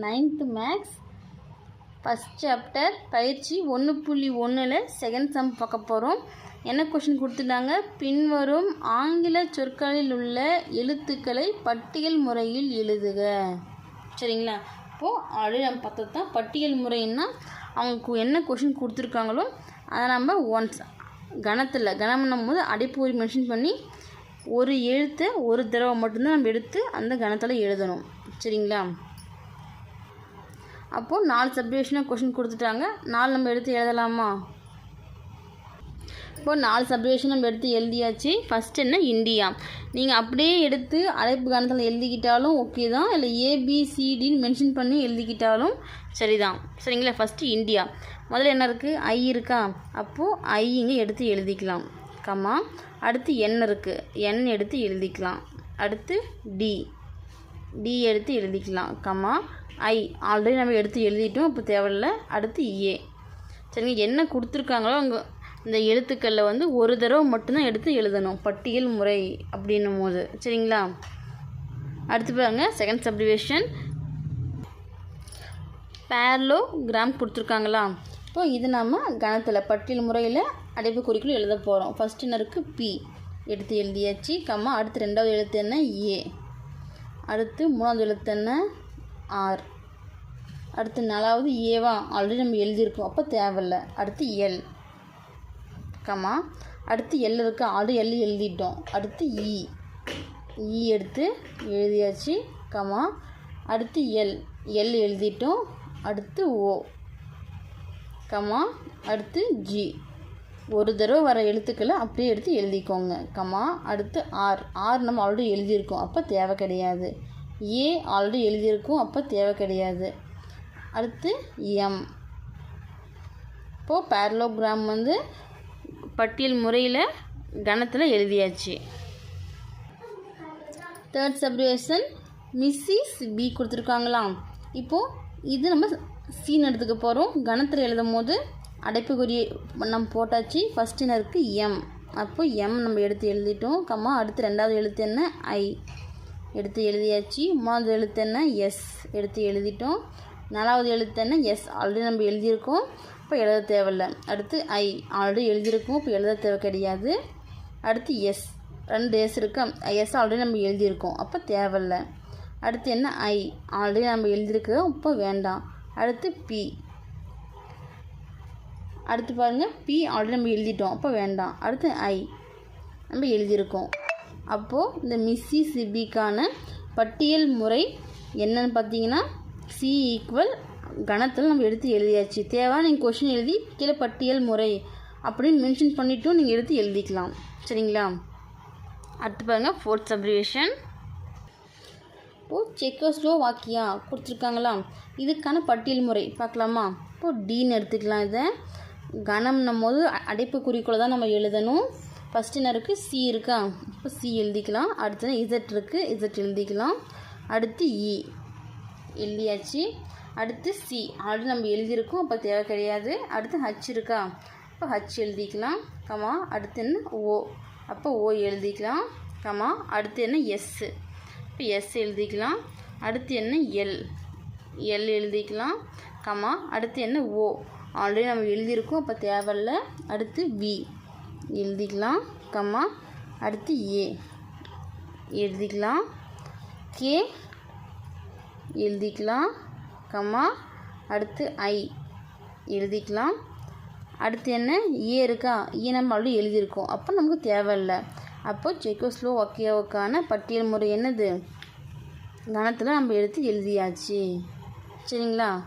Ninth maths. First chapter பயிற்சி ஒன்று புள்ளி ஒன்றில் செகண்ட் சம் பார்க்க போகிறோம் என்ன கொஷின் கொடுத்துட்டாங்க? பின்வரும் ஆங்கில சொற்களில் உள்ள எழுத்துக்களை பட்டியல் முறையில் எழுதுக. சரிங்களா? இப்போது ஆல்ரெடி நம்ம பார்த்தது தான் பட்டியல் முறைன்னா அவங்க என்ன கொஷின் கொடுத்துருக்காங்களோ அதை நம்ம ஒன்ஸ் கணத்தில் கணம்னும் போது அடைப்பூரி மென்ஷன் பண்ணி ஒரு எழுத்தை ஒரு தடவை மட்டும்தான் நம்ம எடுத்து அந்த கணத்தில் எழுதணும். சரிங்களா? அப்போது நாலு சப்டிவிஷனாக கொஷின் கொடுத்துட்டாங்க. நாலு நம்ம எடுத்து எழுதலாமா? இப்போ நாலு சப்டிவிஷன் நம்ம எடுத்து எழுதியாச்சு. ஃபஸ்ட் என்ன? இந்தியா. நீங்கள் அப்படியே எடுத்து அழைப்பு காலத்தில் எழுதிக்கிட்டாலும் ஓகே தான். இல்லை ஏபிசிடின்னு மென்ஷன் பண்ணி எழுதிக்கிட்டாலும் சரிதான். சரிங்களா? First India. முதல்ல என்ன இருக்குது ஐ இருக்கா? அப்போது ஐ இங்கே எடுத்து எழுதிக்கலாம். கம்மா அடுத்து என் இருக்குது என் எடுத்து எழுதிக்கலாம். அடுத்து டி டி எடுத்து எழுதிக்கலாம். கம்மா ஐ. ஆல்ரெடி நம்ம எடுத்து எழுதிட்டோம் இப்போ தேவையில்ல. அடுத்து ஏ. சரிங்க என்ன கொடுத்துருக்காங்களோ அங்கே இந்த எழுத்துக்களில் வந்து ஒரு தடவை மட்டும்தான் எடுத்து எழுதணும். பட்டியல் முறை அப்படின்னும் போது சரிங்களா? அடுத்து பாருங்க செகண்ட் சப்டிவேஷன் பேர்லோ கிராம் கொடுத்துருக்காங்களா? இப்போ இது நம்ம கணத்தில் பட்டியல் முறையில் அடைப்புக்குறிக்குள் எழுத போகிறோம் ஃபஸ்ட் என்னருக்கு பி எடுத்து எழுதியாச்சு. கம்மா அடுத்து ரெண்டாவது எழுத்து என்ன? ஏ அடுத்து மூணாவது எழுத்து என்ன? ஆர். அடுத்து நாலாவது ஏவா. ஆல்ரெடி நம்ம எழுதியிருக்கோம். அப்போ தேவையில்ல. அடுத்து எல். கம்மா. அடுத்து எல் இருக்கு. ஆல்ரெடி எல் எழுதிட்டோம். அடுத்து இ இ எடுத்து எழுதியாச்சு. கம்மா. அடுத்து எல் எல் எழுதிட்டோம். அடுத்து ஓ கம்மா. அடுத்து ஜி ஒரு தடவை வர எழுத்துக்களை அப்படியே எடுத்து எழுதிக்கோங்க. கம்மா. அடுத்து ஆர் ஆர் நம்ம ஆல்ரெடி எழுதியிருக்கோம். அப்போ தேவை கிடையாது. ஏ ஆல்ரெடி எழுதியிருக்கோம் அப்போ தேவை கிடையாது. அடுத்து எம். இப்போது பேரலோகிராம் வந்து பட்டியல் முறையில் கணத்தில் எழுதியாச்சு. தேர்ட் சப்ரிவேஷன் மிஸ்ஸிஸ் பி கொடுத்துருக்காங்களா இப்போது இது நம்ம சீன் எடுத்துக்க போகிறோம் கணத்தில் எழுதும் போது அடைப்புக்குரிய நம்ம போட்டாச்சு. ஃபஸ்ட் என்ன இருக்குது எம் அப்போ எம் நம்ம எடுத்து எழுதிட்டோம். கம்மா அடுத்து ரெண்டாவது எழுத்து என்ன? ஐ எடுத்து எழுதியாச்சு. மூணாவது எழுத்து என்ன? எஸ் எடுத்து எழுதிட்டோம். நாலாவது எழுத்து என்ன? எஸ் ஆல்ரெடி நம்ம எழுதியிருக்கோம். இப்போ எழுத தேவையில்ல. அடுத்து ஐ ஆல்ரெடி எழுதியிருக்கோம். இப்போ எழுத தேவை கிடையாது. அடுத்து எஸ் ரெண்டு எஸ் இருக்கு? எஸ் ஆல்ரெடி நம்ம எழுதியிருக்கோம். அப்போ தேவையில்ல. அடுத்து என்ன? ஐ ஆல்ரெடி நம்ம எழுதியிருக்கிறோம் இப்போ வேண்டாம். அடுத்து பி அடுத்து பாருங்கள் பி ஆல்ரெடி நம்ம எழுதிட்டோம். அப்போ வேண்டாம். அடுத்து ஐ நம்ம எழுதியிருக்கோம். அப்போது இந்த மிஸ்ஸி சிபிக்கான பட்டியல் முறை என்னன்னு பார்த்தீங்கன்னா சி ஈக்குவல் கணத்தில் நம்ம எடுத்து எழுதியாச்சு. தேவை நீங்கள் கொஷின் எழுதி கீழே பட்டியல் முறை அப்படின்னு மென்ஷன் பண்ணிவிட்டும் நீங்கள் எடுத்து எழுதிக்கலாம். சரிங்களா? அடுத்து பாருங்கள் ஃபோர்த் சப்ரிவேஷன் இப்போது செக்கோஸ்லோ வாக்கியா கொடுத்துருக்காங்களா? இதுக்கான பட்டியல் முறை பார்க்கலாமா? இப்போது டீன்னு எடுத்துக்கலாம் இதை. கணம்னும் போது அடைப்பு குறிக்கோளை தான் நம்ம எழுதணும். ஃபஸ்ட்டு என்ன இருக்குது சி இருக்கா? இப்போ சி எழுதிக்கலாம். அடுத்து இசட் இருக்குது இசட் எழுதிக்கலாம். அடுத்து இ எழுதியாச்சு. அடுத்து சி ஆல்ரெடி நம்ம எழுதியிருக்கோம். அப்போ தேவை கிடையாது. அடுத்து ஹச் இருக்கா? இப்போ ஹச் எழுதிக்கலாம். கமா அடுத்து என்ன? ஓ அப்போ ஓ எழுதிக்கலாம். கமா அடுத்து என்ன? எஸ்ஸு இப்போ எஸ் எழுதிக்கலாம். அடுத்து என்ன? எல் எல் எழுதிக்கலாம். கமா அடுத்து என்ன? ஓ ஆல்ரெடி நம்ம எழுதியிருக்கோம். அப்போ தேவையில்ல. அடுத்து வி எழுதிக்கலாம் கம்மா அடுத்து ஏ. எழுதிக்கலாம் கே. எழுதிக்கலாம் கம்மா அடுத்து ஐ. எழுதிக்கலாம். அடுத்து என்ன? ஏ இருக்கா? ஏ நம்ம ஆல்ரெடி எழுதியிருக்கோம். அப்போ நமக்கு தேவையில்லை. அப்போ செக்கோஸ்லோ ஒக்கியாவுக்கான பட்டியல் முறை என்னது? கணத்தில் நம்ம எடுத்து எழுதியாச்சு. சரிங்களா?